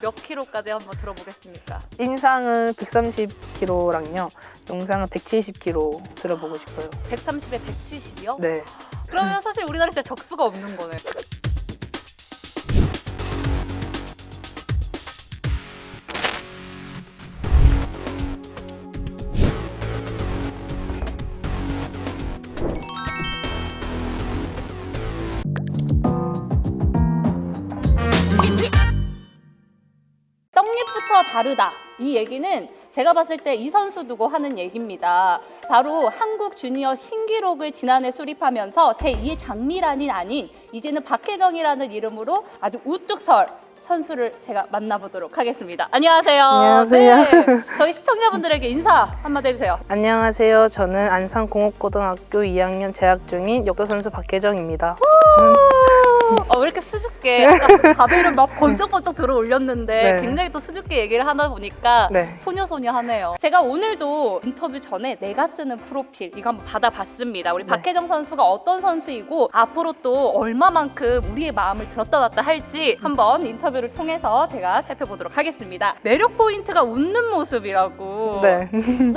몇 킬로까지 한번 들어보겠습니까? 인상은 130kg랑요. 영상은 170kg 들어보고 싶어요. 130에 170이요? 네. 그러면 사실 우리나라 진짜 적수가 없는 거네. 떡잎부터 다르다. 이 얘기는 제가 봤을 때 이 선수 두고 하는 얘기입니다. 바로 한국 주니어 신기록을 지난해 수립하면서 제2의 장미란이 아닌 이제는 박혜정이라는 이름으로 아주 우뚝 설 선수를 제가 만나보도록 하겠습니다. 안녕하세요. 안녕하세요. 네, 저희 시청자분들에게 인사 한마디 해주세요. 안녕하세요. 저는 안산공업고등학교 2학년 재학 중인 역도 선수 박혜정입니다. 어, 왜 이렇게 수줍게 아까 가벨을 막 번쩍번쩍 들어 올렸는데 네. 굉장히 또 수줍게 얘기를 하다 보니까 네. 소녀소녀 하네요. 제가 오늘도 인터뷰 전에 내가 쓰는 프로필 이거 한번 받아봤습니다. 우리 네. 박혜정 선수가 어떤 선수이고 앞으로 또 얼마만큼 우리의 마음을 들었다 놨다 할지 한번 인터뷰를 통해서 제가 살펴보도록 하겠습니다. 매력 포인트가 웃는 모습이라고. 네.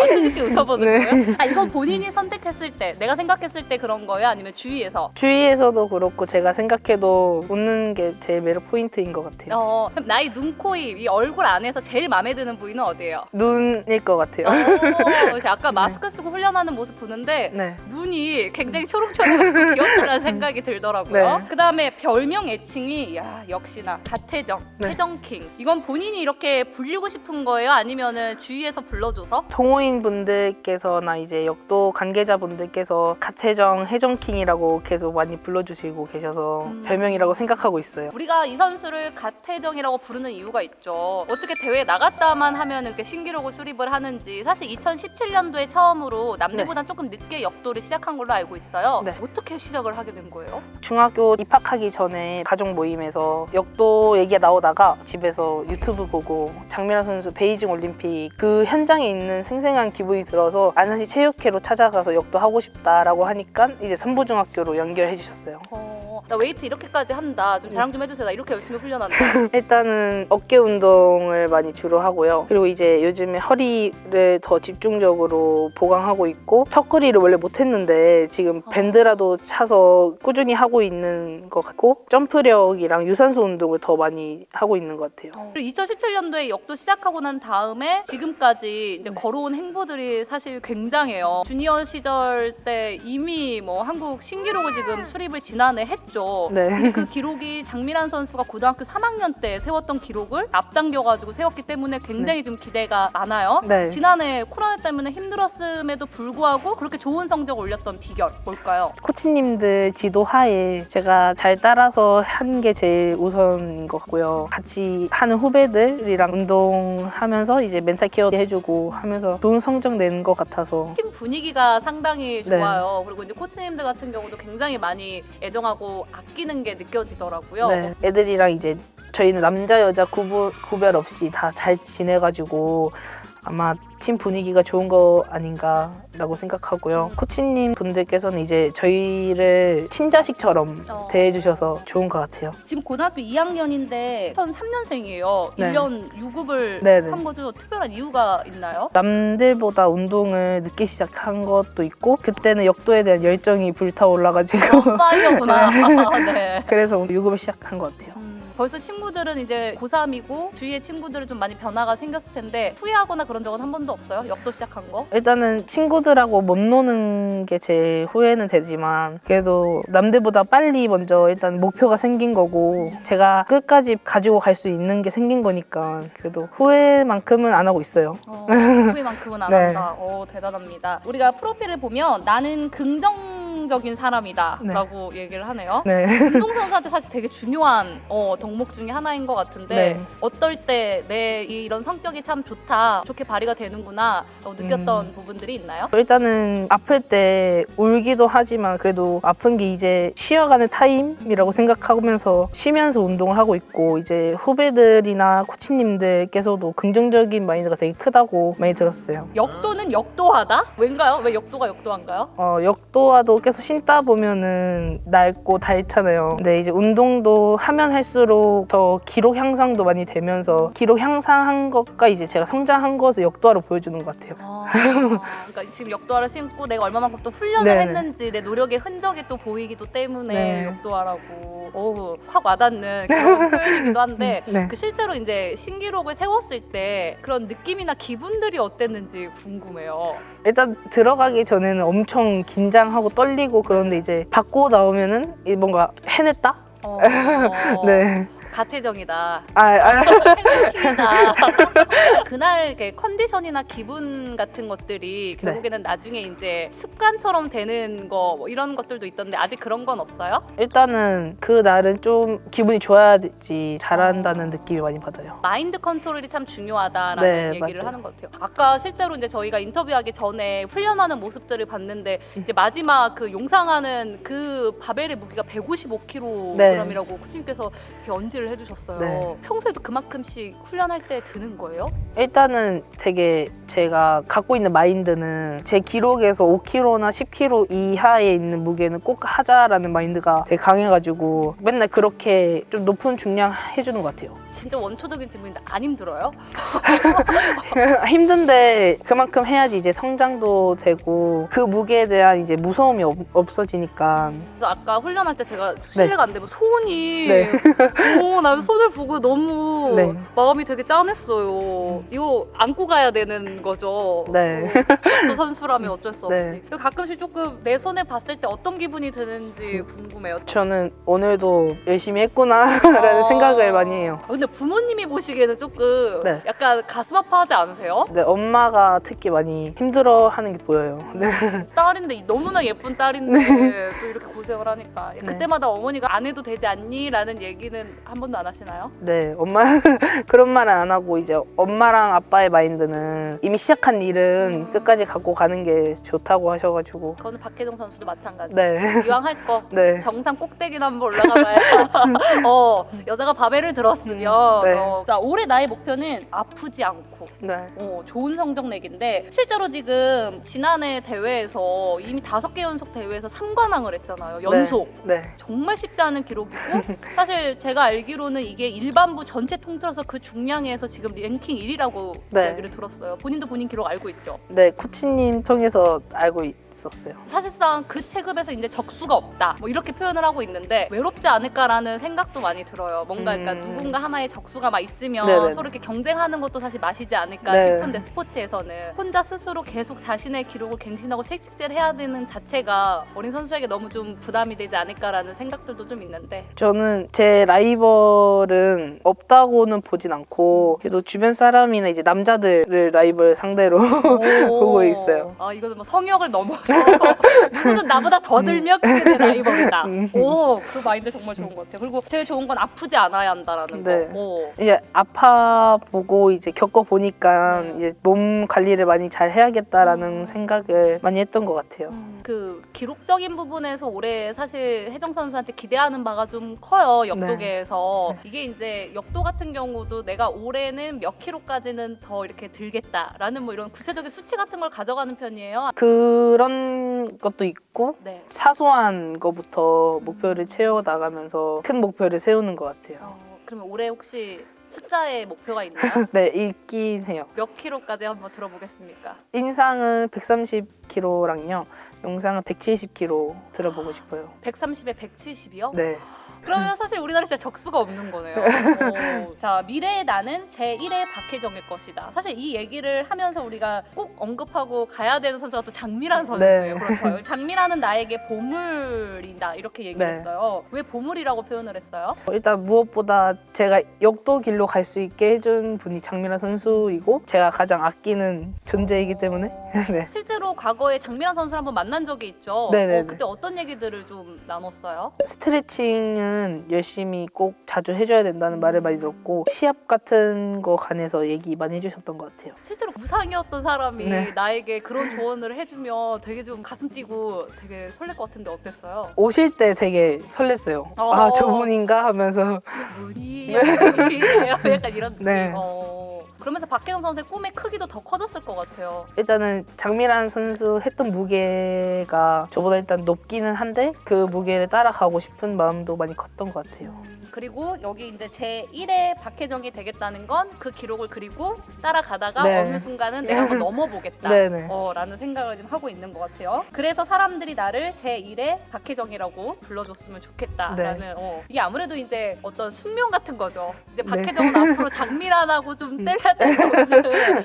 어떻게 웃어보는 네. 거예요? 아 이건 본인이 선택했을 때, 내가 생각했을 때 그런 거예요? 아니면 주위에서? 주위에서도 그렇고 제가 생각해도 웃는 게 제일 매력 포인트인 것 같아요. 어, 그럼 나의 눈, 코, 입, 이 얼굴 안에서 제일 마음에 드는 부위는 어디예요? 눈일 것 같아요. 어, 이제 아까 마스크 쓰고 훈련하는 모습 보는데 네. 눈이 굉장히 초롱초롱하고 귀엽다는 생각이 들더라고요. 네. 그 다음에 별명 애칭이 야 역시나 갓혜정, 네. 혜정킹. 이건 본인이 이렇게 불리고 싶은 거예요? 아니면은 주위에서 불러줘서? 동호인 분들께서나 이제 역도 관계자 분들께서 갓혜정, 혜정킹이라고 계속 많이 불러주시고 계셔서 음. 별명이라고 생각하고 있어요. 우리가 이 선수를 갓혜정이라고 부르는 이유가 있죠. 어떻게 대회에 나갔다만 하면 이렇게 신기록을 수립을 하는지 사실 2017년도에 처음으로 남들보다 조금 늦게 역도를 시작한 걸로 알고 있어요. 네. 어떻게 시작을 하게 된 거예요? 중학교 입학하기 전에 가족 모임에서 역도 얘기가 나오다가 집에서 유튜브 보고 장미란 선수 베이징 올림픽 그 현장에 있는 생생한 기분이 들어서 안산시 체육회로 찾아가서 역도 하고 싶다라고 하니까 이제 삼보중학교로 연결해 주셨어요. 어, 나 웨이트 이렇게까지 한다. 좀 자랑 좀 해주세요. 나 이렇게 열심히 훈련한다. 일단은 어깨 운동을 많이 주로 하고요. 그리고 이제 요즘에 허리를 더 집중적으로 보강하고 있고 턱걸이를 원래 못했는데 지금 어. 밴드라도 차서 꾸준히 하고 있는 것 같고 점프력이랑 유산소 운동을 더 많이 하고 있는 것 같아요. 그리고 2017년도에 역도 시작하고 난 다음에 지금까지 이제 네. 걸어온 행보들이 사실 굉장해요. 주니어 시절 때 이미 뭐 한국 신기록을 지금 수립을 지난 해 했죠. 네. 그 기록이 장미란 선수가 고등학교 3학년 때 세웠던 기록을 앞당겨가지고 세웠기 때문에 굉장히 좀 기대가 많아요. 네. 지난해 코로나 때문에 힘들었음에도 불구하고 그렇게 좋은 성적 을 올렸던 비결 뭘까요? 코치님들 지도하에 제가 잘 따라서 한 게 제일 우선인 것 같고요. 같이 하는 후배들이랑 운동하면서 이제 멘탈 케어 해주고 하면서 좋은 성적 내는 것 같아서 팀 분위기가 상당히 네. 좋아요. 그리고 이제 코치님들 같은 경우도 굉장히 많이 애정하고 아끼는 게 느껴지더라고요. 네, 애들이랑 이제 저희는 남자 여자 구분, 구별 없이 다 잘 지내가지고 아마 팀 분위기가 좋은 거 아닌가라고 생각하고요. 음. 코치님 분들께서는 이제 저희를 친자식처럼 어. 대해주셔서 좋은 것 같아요. 지금 고등학교 2학년인데 2003년생이에요. 네. 1년 유급을 네 네. 한 거죠. 특별한 이유가 있나요? 남들보다 운동을 늦게 시작한 것도 있고 그때는 역도에 대한 열정이 불타올라가지고 파이어구나. 네. 그래서 유급을 시작한 것 같아요. 음, 벌써 친구들은 이제 고3이고 주위의 친구들은 좀 많이 변화가 생겼을 텐데 후회하거나 그런 적은 한 번도 없어요? 역도 시작한 거? 일단은 친구들하고 못 노는 게제 후회는 되지만 그래도 남들보다 빨리 먼저 일단 목표가 생긴 거고 제가 끝까지 가지고 갈 수 있는 게 생긴 거니까 그래도 후회만큼은 안 하고 있어요. 어, 후회만큼은 안 네. 한다. 오, 대단합니다. 우리가 프로필을 보면 나는 긍정 적인 사람이다 네. 라고 얘기를 하네요. 네. 운동 선수한테 사실 되게 중요한 어, 덕목 중에 하나인 것 같은데 네. 어떨 때 내 이런 성격이 참 좋다, 좋게 발휘가 되는구나 라고 느꼈던 음. 부분들이 있나요? 일단은 아플 때 울기도 하지만 그래도 아픈 게 이제 쉬어가는 타임이라고 생각하면서 쉬면서 운동을 하고 있고 이제 후배들이나 코치님들께서도 긍정적인 마인드가 되게 크다고 많이 들었어요. 역도는 역도하다? 왠가요? 왜 역도가 역도한가요? 어, 역도와도 계속 계속 신다 보면은 낡고 닳잖아요. 근데 이제 운동도 하면 할수록 더 기록 향상도 많이 되면서 기록 향상한 것과 이제 제가 성장한 것을 역도하로 보여주는 것 같아요. 아, 그러니까 지금 역도화를 신고 내가 얼마만큼 또 훈련을 네네. 했는지 내 노력의 흔적이 또 보이기도 때문에 네. 역도화라고 어우, 확 와닿는 그런 표현이기도 한데 네. 그 실제로 이제 신기록을 세웠을 때 그런 느낌이나 기분들이 어땠는지 궁금해요. 일단 들어가기 전에는 엄청 긴장하고 떨리고 그런데 이제 받고 나오면은 이 뭔가 해냈다? 어, 네. 가태정이다. 아, 아, 다 그날 이렇게 컨디션이나 기분 같은 것들이 네. 결국에는 나중에 이제 습관처럼 되는 거뭐 이런 것들도 있던데 아직 그런 건 없어요? 일단은 그 날은 좀 기분이 좋아야지 잘한다는 느낌이 많이 받아요. 마인드 컨트롤이 참 중요하다라는 네, 얘기를 맞아요. 하는 것 같아요. 아까 실제로 이제 저희가 인터뷰하기 전에 훈련하는 모습들을 봤는데 이제 마지막 그 용상하는 그 바벨의 무게가 155kg이라고 네. 코치님께서 이렇게 언지를 해주셨어요. 네. 평소에도 그만큼씩 훈련할 때 드는 거예요? 일단은 되게 제가 갖고 있는 마인드는 제 기록에서 5kg나 10kg 이하에 있는 무게는 꼭 하자라는 마인드가 되게 강해가지고 맨날 그렇게 좀 높은 중량 해주는 것 같아요. 진짜 원초적인 질문인데 안 힘들어요? 힘든데 그만큼 해야지 이제 성장도 되고 그 무게에 대한 이제 무서움이 없, 없어지니까 그래서 아까 훈련할 때 제가 실례가 안 되면 손이 네. 오, 난 손을 보고 너무 네. 마음이 되게 짠했어요. 이거 안고 가야 되는 거죠. 네. 또 선수라면 어쩔 수 없이. 네. 그리고 가끔씩 조금 내 손에 봤을 때 어떤 기분이 드는지 궁금해요. 저는 오늘도 열심히 했구나라는 아. 생각을 많이 해요. 아, 근데 부모님이 보시기에는 조금 네. 약간 가슴 아파하지 않으세요? 네, 엄마가 특히 많이 힘들어하는 게 보여요. 네. 딸인데 너무나 예쁜 딸인데 또 이렇게 고생을 하니까 네. 그때마다 어머니가 안 해도 되지 않니? 라는 얘기는 한 번도 안 하시나요? 네, 엄마 그런 말은 안 하고 이제 엄마랑 아빠의 마인드는 이미 시작한 일은 음. 끝까지 갖고 가는 게 좋다고 하셔가지고 그거는 박혜정 선수도 마찬가지. 네, 이왕 할 거. 네, 정상 꼭대기나 한번 올라가봐야 어 여자가 바벨을 들었으면 네. 어, 자 올해 나의 목표는 아프지 않고 네, 어, 좋은 성적 내기인데 실제로 지금 지난해 대회에서 이미 다섯 개 연속 대회에서 3관왕을 했잖아요 연속 네, 정말 쉽지 않은 기록이고 사실 제가 알기로는 이게 일반부 전체 통틀어서 그 중량에서 지금 랭킹 1위라고 네. 얘기를 들었어요 본인도 본인 기록 알고 있죠 네, 코치님 통해서 알고 있었어요. 사실상 그 체급에서 이제 적수가 없다. 뭐 이렇게 표현을 하고 있는데 외롭지 않을까라는 생각도 많이 들어요. 뭔가 그러니까 음. 누군가 하나의 적수가 막 있으면 네네네. 서로 이렇게 경쟁하는 것도 사실 맛이 지 않을까 네. 싶은데 스포츠에서는 혼자 스스로 계속 자신의 기록을 갱신하고 채찍질 해야 되는 자체가 어린 선수에게 너무 좀 부담이 되지 않을까라는 생각들도 좀 있는데 저는 제 라이벌은 없다고는 보진 않고 그래도 주변 사람이나 이제 남자들을 라이벌 상대로 보고 있어요. 아 이거는 뭐 성역을 넘어서 누구든 나보다 더 들면 그게 내 라이벌이다. 음. 오, 그 마인드 정말 좋은 것 같아요. 그리고 제일 좋은 건 아프지 않아야 한다라는 네. 거. 오. 이제 아파 보고 이제 겪어 보니 까 네. 이제 몸 관리를 많이 잘 해야겠다라는 생각을 많이 했던 것 같아요. 그 기록적인 부분에서 올해 사실 혜정 선수한테 기대하는 바가 좀 커요 역도계에서 네. 이게 이제 역도 같은 경우도 내가 올해는 몇 킬로까지는 더 이렇게 들겠다라는 뭐 이런 구체적인 수치 같은 걸 가져가는 편이에요. 그런 것도 있고 네. 사소한 거부터 목표를 채워 나가면서 큰 목표를 세우는 것 같아요. 어, 그러면 올해 혹시 숫자의 목표가 있나요? 네, 있긴 해요. 몇 킬로까지 한번 들어보겠습니까? 인상은 130kg랑요, 영상은 170kg 들어보고 싶어요. 130에 170이요? 네, 그러면 사실 우리나라 진짜 적수가 없는 거네요. 어, 자, 미래의 나는 제1의 박혜정일 것이다. 사실 이 얘기를 하면서 우리가 꼭 언급하고 가야 되는 선수가 또 장미란 선수예요. 네. 그렇죠. 장미라는 나에게 보물이다. 이렇게 얘기를 네. 했어요. 왜 보물이라고 표현을 했어요? 일단 무엇보다 제가 역도 길로 갈 수 있게 해준 분이 장미란 선수이고 제가 가장 아끼는 존재이기 때문에 어, 네. 실제로 과거에 장미란 선수를 한번 만난 적이 있죠. 네네네. 어, 그때 어떤 얘기들을 좀 나눴어요? 스트레칭은 열심히 꼭 자주 해줘야 된다는 말을 많이 들었고 시합 같은 거 관해서 얘기 많이 해주셨던 것 같아요. 실제로 무상이었던 사람이 네. 나에게 그런 조언을 해주면 되게 좀 가슴 뛰고 되게 설렐 것 같은데 어땠어요? 오실 때 되게 설렜어요. 어. 아 저분인가 하면서 문이. 약간 이런 느낌. 네. 어. 그러면서 박혜정 선수의 꿈의 크기도 더 커졌을 것 같아요. 일단은 장미란 선수 했던 무게가 저보다 일단 높기는 한데 그 무게를 따라가고 싶은 마음도 많이 컸던 것 같아요. 그리고 여기 이제 제 1회 박혜정이 되겠다는 건 그 기록을 그리고 따라가다가 네. 어느 순간은 내가 한번 넘어보겠다. 네네. 어, 라는 생각을 지금 하고 있는 것 같아요. 그래서 사람들이 나를 제 1의 박혜정이라고 불러줬으면 좋겠다라는 네. 어, 이게 아무래도 이제 어떤 숙명 같은 거죠. 이제 네. 박혜정은 앞으로 장미란하고 좀 음. 뗄래야 되는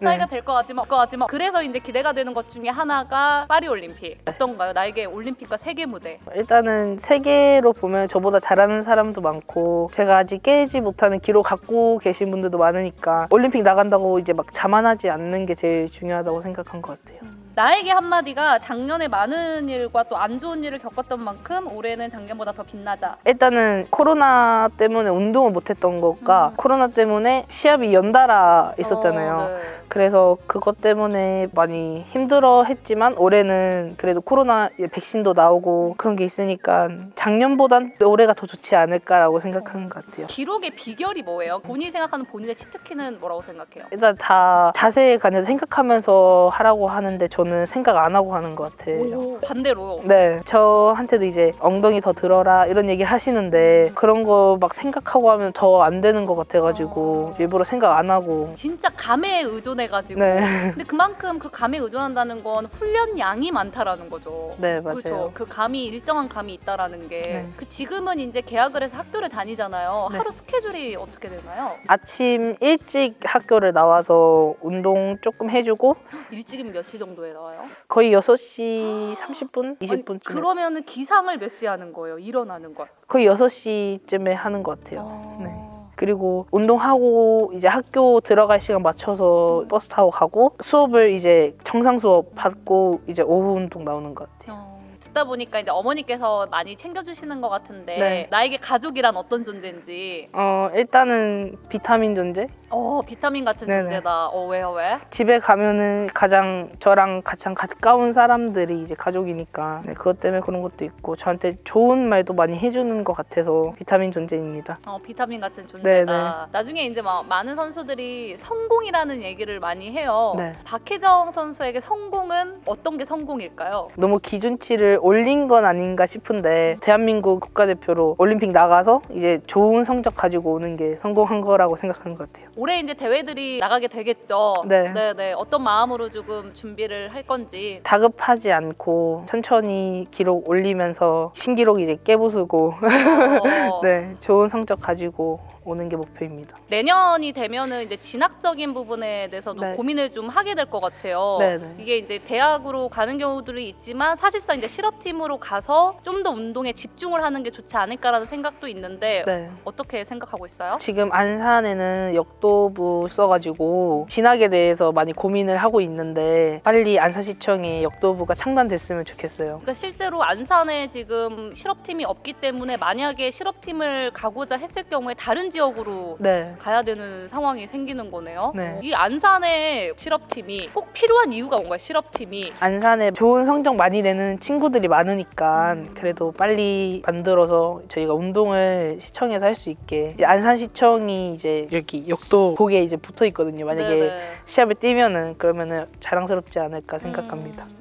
네. 사이가 될 것 같지만 것 같지만 그래서 이제 기대가 되는 것 중에 하나가 파리 올림픽 어떤가요? 나에게 올림픽과 세계 무대. 일단은 세계로 보면 저보다 잘하는 사람도 많고 제가 아직 깨지 못하는 기록 갖고 계신 분들도 많으니까 올림픽 나간다고 이제 막 자만하지 않는 게 제일 중요하다고 생각한 것 같아요. 나에게 한마디가 작년에 많은 일과 또 안 좋은 일을 겪었던 만큼 올해는 작년보다 더 빛나자. 일단은 코로나 때문에 운동을 못했던 것과 음. 코로나 때문에 시합이 연달아 있었잖아요. 어, 네. 그래서 그것 때문에 많이 힘들어 했지만 올해는 그래도 코로나 백신도 나오고 그런 게 있으니까 작년보단 올해가 더 좋지 않을까라고 생각하는 것 같아요. 기록의 비결이 뭐예요? 본인이 생각하는 본인의 치트키는 뭐라고 생각해요? 일단 다 자세에 관해서 생각하면서 하라고 하는데 저는 생각 안 하고 하는 것 같아 요. 반대로. 네, 저한테도 이제 엉덩이 더 들어라 이런 얘기를 하시는데 그런 거 막 생각하고 하면 더 안 되는 것 같아가지고 어. 일부러 생각 안 하고 진짜 감에 의존해가지고. 네, 근데 그만큼 그 감에 의존한다는 건 훈련 양이 많다라는 거죠. 네 맞아요. 그렇죠. 그 감이 일정한 감이 있다라는 게. 네. 그 지금은 이제 계약을 해서 학교를 다니잖아요. 네. 하루 스케줄이 어떻게 되나요? 아침 일찍 학교를 나와서 운동 조금 해주고 일찍이면 몇 시 정도에 나와요? 거의 6시 30분, 20분쯤 아니, 그러면은 기상을 몇 시에 하는 거예요? 일어나는 거. 거의 6시쯤에 하는 것 같아요. 아. 네. 그리고 운동하고 이제 학교 들어갈 시간 맞춰서 버스 타고 가고 수업을 이제 정상 수업 받고 이제 오후 운동 나오는 것 같아요. 어, 듣다 보니까 이제 어머니께서 많이 챙겨주시는 것 같은데 네. 나에게 가족이란 어떤 존재인지 어 일단은 비타민 존재. 어 비타민 같은 네네. 존재다. 어 왜요 왜? 집에 가면은 가장 저랑 가장 가까운 사람들이 이제 가족이니까 네, 그것 때문에 그런 것도 있고 저한테 좋은 말도 많이 해주는 것 같아서 비타민 존재입니다. 어 비타민 같은 존재다. 네네. 나중에 이제 막 많은 선수들이 성공이라는 얘기를 많이 해요. 네. 박혜정 선수에게 성공은 어떤 게 성공일까요? 너무 기준치를 올린 건 아닌가 싶은데 대한민국 국가대표로 올림픽 나가서 이제 좋은 성적 가지고 오는 게 성공한 거라고 생각하는 것 같아요. 올해 이제 대회들이 나가게 되겠죠. 네. 네네. 어떤 마음으로 조금 준비를 할 건지. 다급하지 않고 천천히 기록 올리면서 신기록 이제 깨부수고 어, 네 좋은 성적 가지고 오는 게 목표입니다. 내년이 되면은 이제 진학적인 부분에 대해서도 네. 고민을 좀 하게 될 것 같아요. 네네. 이게 이제 대학으로 가는 경우들이 있지만 사실상 이제 실업 팀으로 가서 좀 더 운동에 집중을 하는 게 좋지 않을까라는 생각도 있는데 네. 어떻게 생각하고 있어요? 지금 안산에는 역도부 써가지고 진학에 대해서 많이 고민을 하고 있는데 빨리 안산시청에 역도부가 창단됐으면 좋겠어요. 그러니까 실제로 안산에 지금 실업팀이 없기 때문에 만약에 실업팀을 가고자 했을 경우에 다른 지역으로 네. 가야 되는 상황이 생기는 거네요. 네. 이 안산의 실업팀이 꼭 필요한 이유가 뭔가요? 실업팀이 안산에 좋은 성적 많이 내는 친구들 이 많으니까 그래도 빨리 만들어서 저희가 운동을 시청에서 할 수 있게 이제 안산시청이 이제 여기 역도 복에 이제 붙어 있거든요. 만약에 네네. 시합을 뛰면은 그러면은 자랑스럽지 않을까 생각합니다. 음.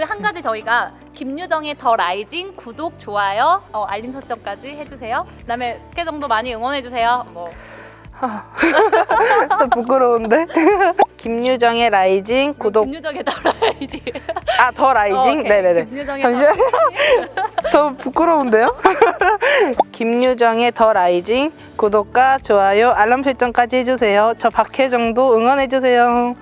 그 한 가지 저희가 김유정의 더 라이징 구독 좋아요 어, 알림 설정까지 해주세요. 그다음에 스케정도 많이 응원해주세요. 뭐 좀 부끄러운데. 김유정의 라이징 구독 김유정의 더 라이징. 아 더 라이징 어. 네네네. 김유정의 잠시만요. 더 부끄러운데요? 김유정의 더 라이징 구독과 좋아요 알람 설정까지 해주세요. 저 박혜정도 응원해주세요.